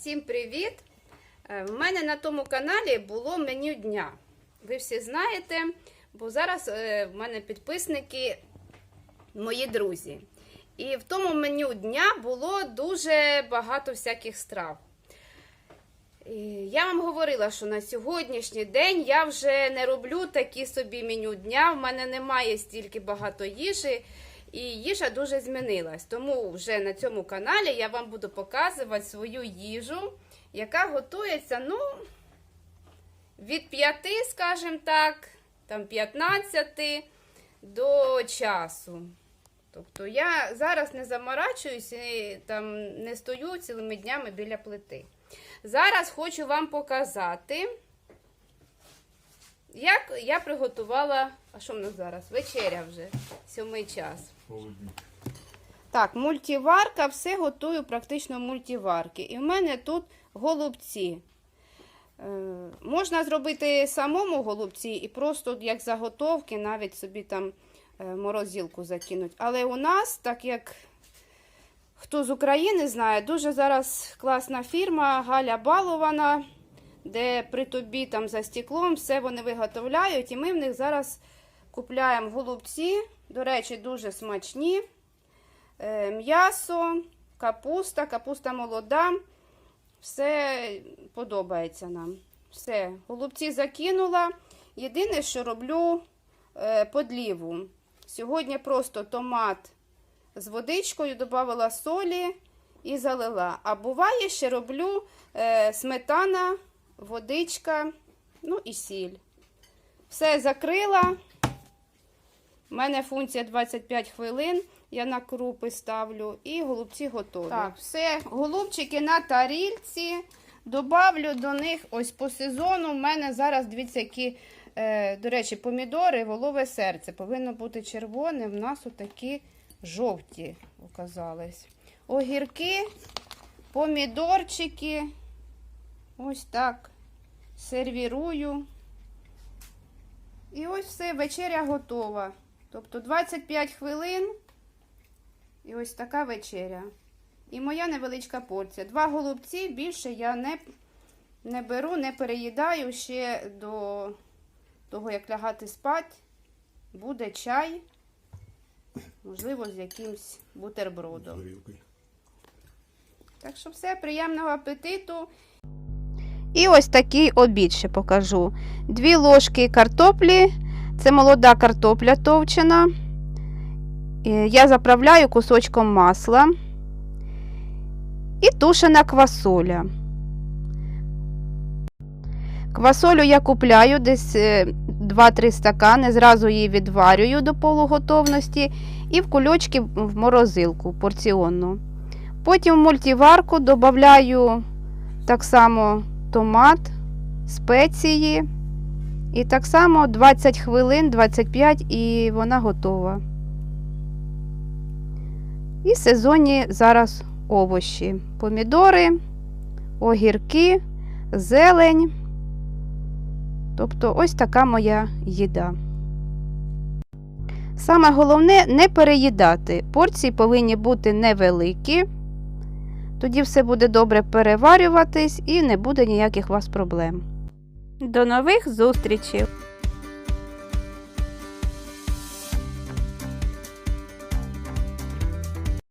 Всім привіт! Е, В мене на тому каналі було меню дня. Ви всі знаєте, бо зараз е, в мене підписники мої друзі. І в тому меню дня було дуже багато всяких страв. Я вам говорила, що на сьогоднішній день я вже не роблю такі собі меню дня. В мене немає стільки багато їжі, і їжа дуже змінилась. Тому вже на цьому каналі я вам буду показувати свою їжу, яка готується, ну, від 5, скажімо так, там 15 до часу. Тобто я зараз не заморачуюсь і там не стою цілими днями біля плити. Зараз хочу вам показати, як я приготувала. А що в нас зараз? Вечеря вже, сьомий час. Так, мультиварка, все готую практично в мультиварки. І в мене тут голубці. Е, можна зробити самому голубці і просто як заготовки, навіть собі там е, морозилку закинуть. Але у нас, так як хто з України знає, дуже зараз класна фірма Галя Балована, де при тобі там за стеклом все вони виготовляють. І ми в них зараз купляємо голубці. До речі, дуже смачні. Е, М'ясо, капуста, капуста молода. Все подобається нам. Все, голубці закинула. Єдине, що роблю е, подліву. Сьогодні просто томат з водичкою, додавала солі і залила. А буває, ще роблю е, сметана, водичка, ну і сіль. Все закрила. У мене функція 25 хвилин. Я на крупи ставлю і голубці готові. Так, все, голубчики на тарільці. Добавлю до них ось по сезону. У мене зараз, дивіться, які, е, до речі, помідори, волове серце. Повинно бути червоне. В нас отакі жовті оказались. Огірки, помідорчики. Ось так. Сервірую. І ось все, вечеря готова. Тобто 25 хвилин. І ось така вечеря. І моя невеличка порція. Два голубці більше я не, не беру, не переїдаю ще до того, як лягати спати. Буде чай, можливо, з якимсь бутербродом. Так що все, приємного апетиту. І ось такий обід ще покажу. Дві ложки картоплі. Це молода картопля товчена. Е, Я заправляю кусочком масла. І тушена квасоля. Квасолю я купляю десь е, 2-3 стакани, зразу її відварюю до полуготовності і в кульочки в морозилку порціонну. Потім в мультиварку додаю так само томат, спеції. І так само 20 хвилин, 25 і вона готова. І сезонні зараз овочі. Помідори, огірки, зелень. Тобто ось така моя їда. Саме головне не переїдати. Порції повинні бути невеликі. Тоді все буде добре переварюватись і не буде ніяких вас проблем. До нових зустрічей!